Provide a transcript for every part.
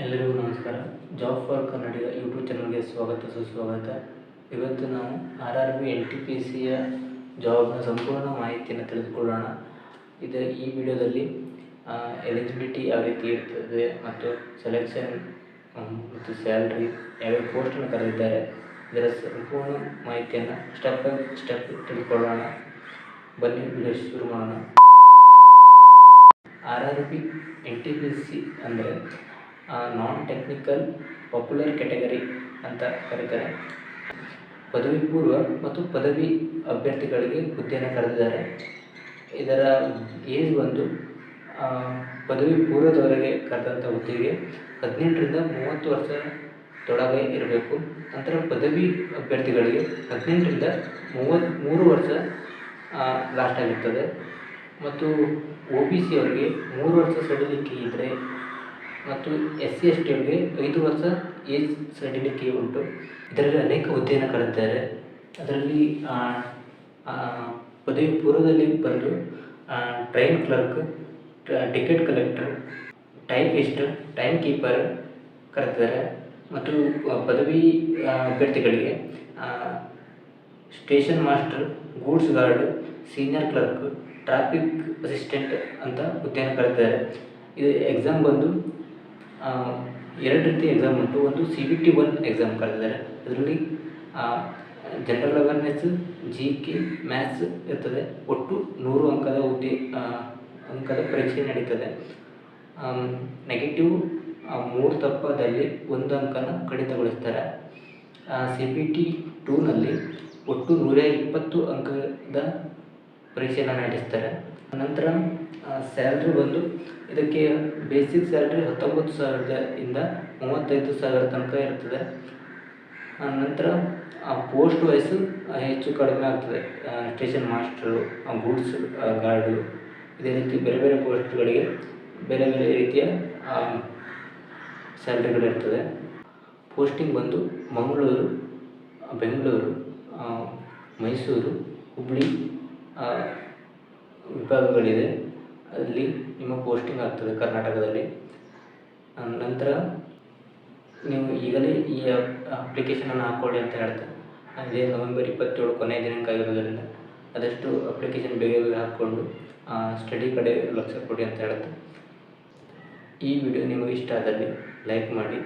ಎಲ್ಲರಿಗೂ ನಮಸ್ಕಾರ. Job for Kannadiga YouTube ಚಾನಲ್ಗೆ ಸ್ವಾಗತ, ಸುಸ್ವಾಗತ. ಇವತ್ತು ನಾವು R R B N T P ಸಿಯ ಜಾಬ್ನ ಸಂಪೂರ್ಣ ಮಾಹಿತಿಯನ್ನು ತಿಳಿದುಕೊಳ್ಳೋಣ. ಇದು ಈ ವಿಡಿಯೋದಲ್ಲಿ ಎಲಿಜಿಬಿಲಿಟಿ ಯಾವ ರೀತಿ ಇರ್ತದೆ ಮತ್ತು ಸೆಲೆಕ್ಷನ್ ಮತ್ತು ಸ್ಯಾಲ್ರಿ ಯಾವ್ಯಾವ ಪೋಸ್ಟನ್ನು ಕರೆದಿದ್ದಾರೆ, ಇದರ ಸಂಪೂರ್ಣ ಮಾಹಿತಿಯನ್ನು ಸ್ಟೆಪ್ ಬೈ ಸ್ಟೆಪ್ ತಿಳ್ಕೊಳ್ಳೋಣ. ಬನ್ನಿ, ವಿಡಿಯೋ ಶುರು ಮಾಡೋಣ. R R B N T P C ಅಂದರೆ ನಾನ್ ಟೆಕ್ನಿಕಲ್ ಪಾಪ್ಯುಲರ್ ಕ್ಯಾಟಗರಿ ಅಂತ ಕರೀತಾರೆ. ಪದವಿ ಪೂರ್ವ ಮತ್ತು ಪದವಿ ಅಭ್ಯರ್ಥಿಗಳಿಗೆ ಹುದ್ದೆಯನ್ನು ಕರೆದಿದ್ದಾರೆ. ಇದರ ಏಜ್ ಬಂದು ಪದವಿ ಪೂರ್ವದವರೆಗೆ ಕರೆದಂಥ ಹುದ್ದೆಗೆ ಹದಿನೆಂಟರಿಂದ ಮೂವತ್ತು ವರ್ಷ ತೊಳಗೆ ಇರಬೇಕು. ನಂತರ ಪದವಿ ಅಭ್ಯರ್ಥಿಗಳಿಗೆ ಹದಿನೆಂಟರಿಂದ ಮೂವತ್ತ್ ಮೂರು ವರ್ಷ ಲಾಸ್ಟ್ ಆಗಿರ್ತದೆ. ಮತ್ತು ಒ ಬಿ ಸಿ ಅವರಿಗೆ ಮೂರು ವರ್ಷ ಸಡಿಲಿಕೆ ಇದ್ದರೆ ಮತ್ತು ಎಸ್ ಸಿ ಎಸ್ ಟಿ ಅವರಿಗೆ ಐದು ವರ್ಷ ಏಜ್ ಸಡಿಲಿಕೆ ಉಂಟು. ಇದರಲ್ಲಿ ಅನೇಕ ಹುದ್ದೆಯನ್ನು ಕರೆದಿದ್ದಾರೆ ಅದರಲ್ಲಿ ಪದವಿ ಪೂರ್ವದಲ್ಲಿ ಬಂದು train clerk ticket collector typist time keeper ಕರೆದಿದ್ದಾರೆ. ಮತ್ತು ಪದವಿ ಅಭ್ಯರ್ಥಿಗಳಿಗೆ station master goods guard senior clerk traffic assistant ಅಂತ ಹುದ್ದೆಯನ್ನು ಕರೆದಿದ್ದಾರೆ. ಇದು ಎಕ್ಸಾಮ್ ಬಂದು ಎರಡು ರೀತಿ ಎಕ್ಸಾಮ್ ಉಂಟು. ಒಂದು C B T one exam ಕರೆದಿದ್ದಾರೆ ಅದರಲ್ಲಿ general awareness G K maths ಇರ್ತದೆ. ಒಟ್ಟು ನೂರು ಅಂಕದ ಹುದ್ದೆ ಆ, ಅಂಕದ ಪರೀಕ್ಷೆ ನಡೀತದೆ. ನೆಗೆಟಿವ್ ಮೂರು ತಪ್ಪದಲ್ಲಿ ಒಂದು ಅಂಕನ ಕಡಿತಗೊಳಿಸ್ತಾರೆ. ಸಿ ಬಿ ಟಿ ಟೂನಲ್ಲಿ ಒಟ್ಟು ನೂರ ಇಪ್ಪತ್ತು ಅಂಕದ ಪರೀಕ್ಷೆಯನ್ನು ನಡೆಸ್ತಾರೆ. ನಂತರ ಸ್ಯಾಲ್ರಿ ಬಂದು ಇದಕ್ಕೆ ಬೇಸಿಕ್ ಸ್ಯಾಲ್ರಿ ಹತ್ತೊಂಬತ್ತು ಸಾವಿರದ ಇಂದ ಮೂವತ್ತೈದು ಸಾವಿರ ತನಕ ಇರ್ತದೆ. ಆ, ನಂತರ ಪೋಸ್ಟ್ ವೈಸು ಹೆಚ್ಚು ಕಡಿಮೆ ಆಗ್ತದೆ. ಸ್ಟೇಷನ್ ಮಾಸ್ಟರು ಗೂಡ್ಸ್ ಗಾರ್ಡು ಇದೇ ರೀತಿ ಬೇರೆ ಬೇರೆ ಪೋಸ್ಟ್ಗಳಿಗೆ ಬೇರೆ ಬೇರೆ ರೀತಿಯ ಸ್ಯಾಲ್ರಿಗಳಿರ್ತದೆ ಪೋಸ್ಟಿಂಗ್ ಬಂದು ಮಂಗಳೂರು ಬೆಂಗಳೂರು ಮೈಸೂರು ಹುಬ್ಬಳ್ಳಿ ಆ, ವಿಭಾಗಗಳಿದೆ. ಅಲ್ಲಿ ನಿಮ್ಮ ಪೋಸ್ಟಿಂಗ್ ಆಗ್ತದೆ ಕರ್ನಾಟಕದಲ್ಲಿ. ನಂತರ ನೀವು ಈಗಲೇ ಈ ಅಪ್ಲಿಕೇಶನನ್ನು ಹಾಕ್ಕೊಳ್ಳಿ ಅಂತ ಹೇಳ್ತಾರೆ ಅದೇ ನವೆಂಬರ್ ಇಪ್ಪತ್ತೇಳು ಕೊನೆಯ ದಿನಾಂಕ ಆಗಿರೋದರಿಂದ ಆದಷ್ಟು ಅಪ್ಲಿಕೇಶನ್ ಬೇಗ ಬೇಗ ಹಾಕ್ಕೊಂಡು ಸ್ಟಡಿ ಕಡೆ ಲಕ್ಷ ಕೊಡಿ ಅಂತ ಹೇಳುತ್ತೆ ಈ ವಿಡಿಯೋ ನಿಮಗೆ ಇಷ್ಟ ಆದಲ್ಲಿ ಲೈಕ್ ಮಾಡಿ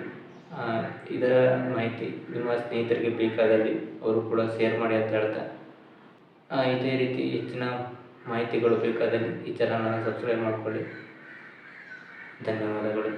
ಇದರ ಮಾಹಿತಿ ನಿಮ್ಮ ಸ್ನೇಹಿತರಿಗೆ ಬೇಕಾದಲ್ಲಿ ಅವರು ಕೂಡ ಶೇರ್ ಮಾಡಿ ಅಂತ ಹೇಳ್ತಾ. ಇದೇ ರೀತಿ ಹೆಚ್ಚಿನ ಮಾಹಿತಿಗಳು ಬೇಕಾದಲ್ಲಿ ಈ ಚಾನಲನ್ನು ಸಬ್ಸ್ಕ್ರೈಬ್ ಮಾಡಿಕೊಳ್ಳಿ. ಧನ್ಯವಾದಗಳು.